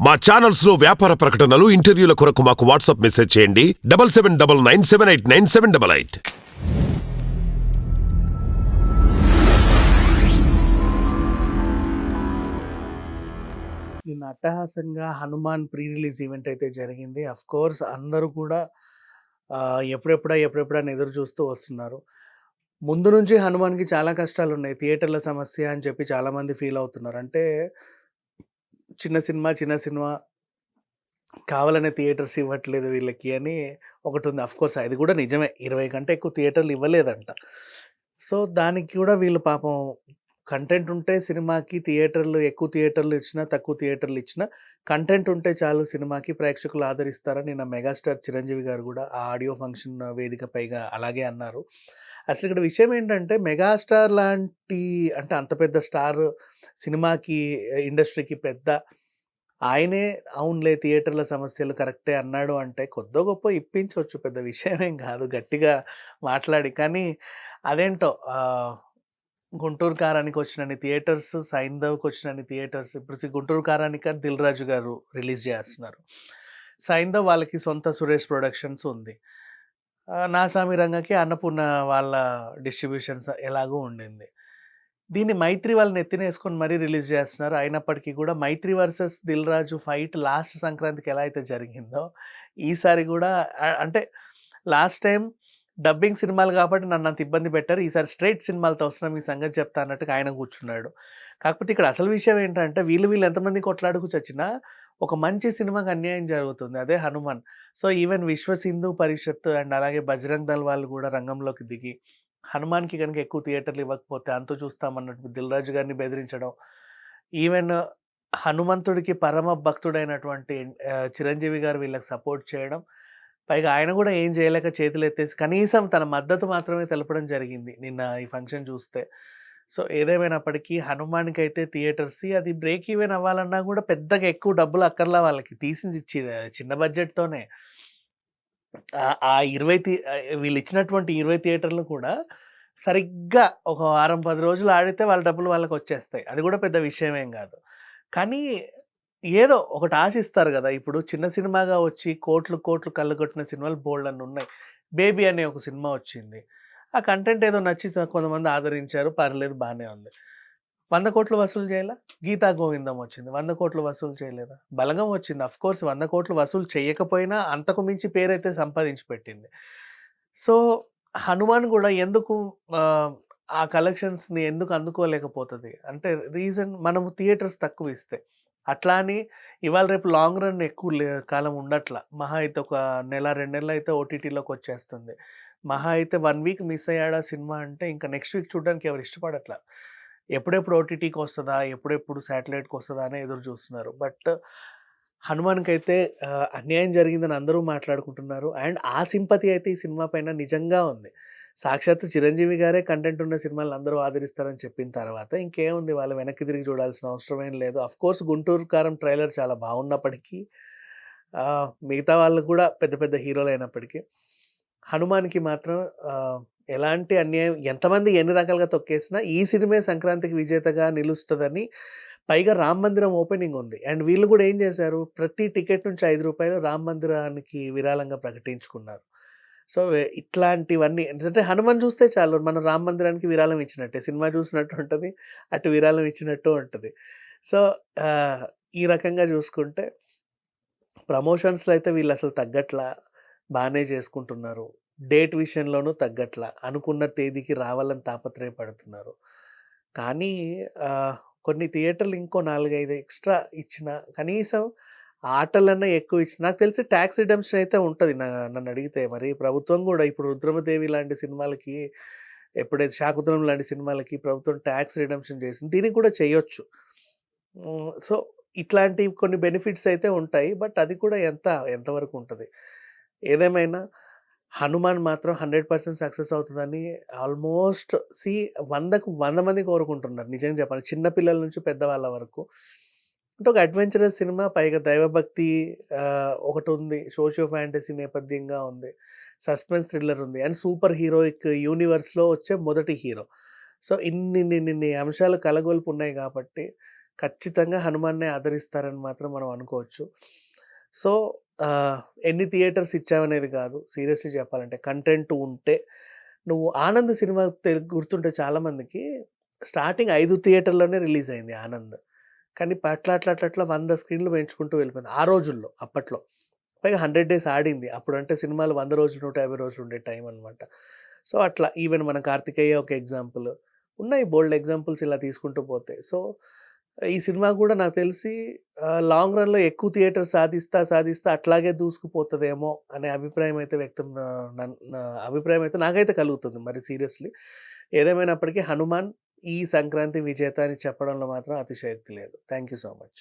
మా ఛానల్స్లో వ్యాపార ప్రకటనలు ఇంటర్వ్యూల కొరకు మాకు వాట్సాప్ మెసేజ్ చేయండి. Double seven double nine seven eight nine seven double eight. నిన్న అట్టహాసంగా హనుమాన్ ప్రీ రిలీజ్ ఈవెంట్ అయితే జరిగింది. అఫ్ కోర్స్ అందరూ కూడా ఎప్పుడెప్పుడా ఎప్పుడెప్పుడా ఎదురు చూస్తూ వస్తున్నారు. ముందు నుంచి హనుమాన్కి చాలా కష్టాలు ఉన్నాయి థియేటర్ల సమస్య అని చెప్పి చాలామంది ఫీల్ అవుతున్నారు. అంటే చిన్న సినిమా చిన్న సినిమా కావాలనే థియేటర్స్ ఇవ్వట్లేదు వీళ్ళకి అని ఒకటి ఉంది కోర్స్ అది కూడా నిజమే. ఇరవై కంటే ఎక్కువ థియేటర్లు ఇవ్వలేదంట. సో దానికి కూడా వీళ్ళు పాపం కంటెంట్ ఉంటే సినిమాకి థియేటర్లు ఎక్కువ థియేటర్లు ఇచ్చినా తక్కువ థియేటర్లు ఇచ్చినా కంటెంట్ ఉంటే చాలు సినిమాకి ప్రేక్షకులు ఆదరిస్తారని నిన్న మెగాస్టార్ చిరంజీవి గారు కూడా ఆ ఆడియో ఫంక్షన్ వేదిక పైగా అలాగే అన్నారు. అసలు ఇక్కడ విషయం ఏంటంటే మెగాస్టార్ లాంటి అంటే అంత పెద్ద స్టార్ సినిమాకి ఇండస్ట్రీకి పెద్ద ఆయనే అవునులే థియేటర్ల సమస్యలు కరెక్టే అన్నాడు అంటే కొద్దో గొప్ప ఇప్పించవచ్చు పెద్ద విషయమేం కాదు గట్టిగా మాట్లాడి. కానీ అదేంటో గుంటూరు కారానికి వచ్చినన్ని థియేటర్స్ సైంధవ్కి వచ్చినన్ని థియేటర్స్ ఇప్పుడు గుంటూరు కారానికి దిల్ రాజు గారు రిలీజ్ చేస్తున్నారు. సైంధవ్ వాళ్ళకి సొంత సురేష్ ప్రొడక్షన్స్ ఉంది. నాసామి రంగకి అన్నపూర్ణ వాళ్ళ డిస్ట్రిబ్యూషన్స్ ఎలాగో ఉండింది. దీన్ని మైత్రి వాళ్ళని ఎత్తినేసుకొని మరీ రిలీజ్ చేస్తున్నారు. అయినప్పటికీ కూడా Mythri versus Dil Raju fight last సంక్రాంతికి ఎలా అయితే జరిగిందో ఈసారి కూడా అంటే లాస్ట్ టైం డబ్బింగ్ సినిమాలు కాబట్టి నన్ను అంత ఇబ్బంది పెట్టారు. ఈసారి స్ట్రైట్ సినిమాలతో అవసరం ఈ సంగతి చెప్తా అన్నట్టుగా ఆయన కూర్చున్నాడు. కాకపోతే ఇక్కడ అసలు విషయం ఏంటంటే వీళ్ళు వీళ్ళు ఎంతమంది కొట్లాడుకు చచ్చినా ఒక మంచి సినిమాకి అన్యాయం జరుగుతుంది. అదే హనుమాన్. సో ఈవెన్ విశ్వ సింధు పరిషత్ అండ్ అలాగే బజరంగ్ దళ్ వాళ్ళు కూడా రంగంలోకి దిగి హనుమాన్కి కనుక ఎక్కువ థియేటర్లు ఇవ్వకపోతే అంతు చూస్తామన్నట్టు దిల్ రాజు గారిని బెదిరించడం ఈవెన్ హనుమంతుడికి పరమ భక్తుడైనటువంటి చిరంజీవి గారు వీళ్ళకి సపోర్ట్ చేయడం పైగా ఆయన కూడా ఏం చేయలేక చేతులు ఎత్తేసి కనీసం తన మద్దతు మాత్రమే తెలపడం జరిగింది నిన్న ఈ ఫంక్షన్ చూస్తే. సో ఏదేమైనప్పటికీ హనుమాన్కి అయితే థియేటర్స్ అది బ్రేక్ ఈవెన్ అవ్వాలన్నా కూడా పెద్దగా ఎక్కువ డబ్బులు అక్కర్లా వాళ్ళకి తీసింది ఇచ్చి చిన్న బడ్జెట్తోనే. ఆ- ఇరవై వీళ్ళు ఇచ్చినటువంటి ఇరవై థియేటర్లు కూడా సరిగ్గా ఒక వారం పది రోజులు ఆడితే వాళ్ళ డబ్బులు వాళ్ళకి వచ్చేస్తాయి అది కూడా పెద్ద విషయమేం కాదు. కానీ ఏదో ఒకటి ఆశిస్తారు కదా! ఇప్పుడు చిన్న సినిమాగా వచ్చి కోట్లు కోట్లు కళ్ళగొట్టిన సినిమాలు బోల్డ్ అని ఉన్నాయి. బేబీ అనే ఒక సినిమా వచ్చింది. ఆ కంటెంట్ ఏదో నచ్చి కొంతమంది ఆదరించారు. పర్లేదు బాగానే ఉంది. వంద కోట్లు వసూలు చేయాలా? గీతా గోవిందం వచ్చింది. వంద కోట్లు వసూలు చేయలేదా? బలగం వచ్చింది. అఫ్ కోర్స్ వంద కోట్లు వసూలు చేయకపోయినా అంతకు మించి పేరైతే సంపాదించి పెట్టింది. సో హనుమాన్ కూడా ఎందుకు ఆ, ఆ కలెక్షన్స్ని ఎందుకు అందుకోలేకపోతుంది? అంటే రీజన్ మనము థియేటర్స్ తక్కువ ఇస్తే అట్లా అని ఇవాళ రేపు లాంగ్ రన్ ఎక్కువ లే- కాలం ఉండట్ల. మహా అయితే ఒక నెల రెండు నెలలు అయితే ఓటీటీలోకి వచ్చేస్తుంది. మహా అయితే వన్ వీక్ మిస్ అయ్యాడా సినిమా అంటే ఇంకా నెక్స్ట్ వీక్ చూడడానికి ఎవరు ఇష్టపడట్లా. ఎప్పుడెప్పుడు ఓటీటీకి వస్తుందా ఎప్పుడెప్పుడు శాటిలైట్కి వస్తుందా అని ఎదురు చూస్తున్నారు. బట్ హనుమాన్కి అయితే అన్యాయం జరిగిందని అందరూ మాట్లాడుకుంటున్నారు. అండ్ ఆ సింపతి అయితే ఈ సినిమా పైన నిజంగా ఉంది. సాక్షాత్తు చిరంజీవి గారే కంటెంట్ ఉన్న సినిమాలు అందరూ ఆదరిస్తారని చెప్పిన తర్వాత ఇంకేముంది? వాళ్ళు వెనక్కి తిరిగి చూడాల్సిన అవసరం ఏం లేదు. అఫ్ కోర్స్ గుంటూరు కారం ట్రైలర్ చాలా బాగున్నప్పటికీ మిగతా వాళ్ళు కూడా పెద్ద పెద్ద హీరోలు అయినప్పటికీ హనుమాన్కి మాత్రం ఎలాంటి అన్యాయం ఎంతమంది ఎన్ని రకాలుగా తొక్కేసినా ఈ సినిమే సంక్రాంతికి విజేతగా నిలుస్తుందని పైగా రామ్ మందిరం ఓపెనింగ్ ఉంది. అండ్ వీళ్ళు కూడా ఏం చేశారు? ప్రతి టికెట్ నుంచి ఐదు రూపాయలు రామ్ మందిరానికి విరాళంగా ప్రకటించుకున్నారు. సో ఇట్లాంటివన్నీ అంటే హనుమాన్ చూస్తే చాలు మనం రామ్ మందిరానికి విరాళం ఇచ్చినట్టే. సినిమా చూసినట్టు ఉంటుంది అటు విరాళం ఇచ్చినట్టు ఉంటుంది. సో ఈ రకంగా చూసుకుంటే ప్రమోషన్స్లో అయితే వీళ్ళు అసలు తగ్గట్లా బాగానే చేసుకుంటున్నారు. డేట్ విషయంలోనూ తగ్గట్లా అనుకున్న తేదీకి రావాలని తాపత్రయపడుతున్నారు. కానీ కొన్ని థియేటర్లు ఇంకో నాలుగైదు ఎక్స్ట్రా ఇచ్చిన కనీసం ఆటలన్నా ఎక్కువ ఇచ్చిన నాకు తెలిసి ట్యాక్స్ రిడమ్షన్ అయితే ఉంటుంది నా నన్ను అడిగితే మరి. ప్రభుత్వం కూడా ఇప్పుడు రుద్రమదేవి లాంటి సినిమాలకి ఎప్పుడైతే శాకుతలం లాంటి సినిమాలకి ప్రభుత్వం ట్యాక్స్ రిడమ్షన్ చేసింది దీనికి కూడా చేయొచ్చు. సో ఇట్లాంటి కొన్ని బెనిఫిట్స్ అయితే ఉంటాయి బట్ అది కూడా ఎంత ఎంతవరకు ఉంటుంది? ఏదేమైనా హనుమాన్ మాత్రం హండ్రెడ్ పర్సెంట్ సక్సెస్ అవుతుందని ఆల్మోస్ట్ సి వందకు వంద మంది కోరుకుంటున్నారు. నిజంగా చెప్పాలి చిన్నపిల్లల నుంచి పెద్దవాళ్ళ వరకు. అంటే ఒక అడ్వెంచరస్ సినిమా పైగా దైవభక్తి ఒకటి ఉంది. సోషియో ఫ్యాంటసీ నేపథ్యంగా ఉంది. సస్పెన్స్ థ్రిల్లర్ ఉంది. అండ్ సూపర్ హీరోయిక్ యూనివర్స్లో వచ్చే మొదటి హీరో. సో ఇన్ని ఇన్ని అంశాలు కలగొల్పు ఉన్నాయి కాబట్టి ఖచ్చితంగా హనుమాన్నే ఆదరిస్తారని మాత్రం మనం అనుకోవచ్చు. సో ఎన్ని థియేటర్స్ ఇచ్చావనేది కాదు సీరియస్‌లీ చెప్పాలంటే కంటెంట్ ఉంటే నువ్వు 'ఆనంద్' సినిమా తె గుర్తుంటే చాలామందికి స్టార్టింగ్ ఐదు థియేటర్‌లోనే రిలీజ్ అయింది 'ఆనంద్.' కానీ అట్లా అట్లా అట్లా అట్లా 100 స్క్రీన్‌లు పెంచుకుంటూ వెళ్ళిపోయింది. ఆ రోజుల్లో అప్పట్లో. పైగా 100 డేస్ ఆడింది. అప్పుడంటే సినిమాలు వంద రోజులు, 150 రోజులు ఉండే టైం అనమాట. సో, అట్లా ఈవెన్ మన 'కార్తికేయ' ఒక ఎగ్జాంపుల్. ఉన్నాయి బోల్డ్ ఎగ్జాంపుల్స్ ఇలా తీసుకుంటూ పోతే. సో, ఈ సినిమా కూడా నాకు తెలిసి లాంగ్ రన్‌లో ఎక్కువ థియేటర్ సాధిస్తా, సాధిస్తా అట్లాగే దూసుకుపోతుందేమో అనే అభిప్రాయం అయితే వ్యక్తం అభిప్రాయం అయితే నాకైతే కలుగుతుంది మరి సీరియస్‌లీ. ఏదేమైనప్పటికీ 'హనుమాన్' ఈ సంక్రాంతి విజేత అని చెప్పడంలో మాత్రం అతిశయోక్తి లేదు. Thank you so much.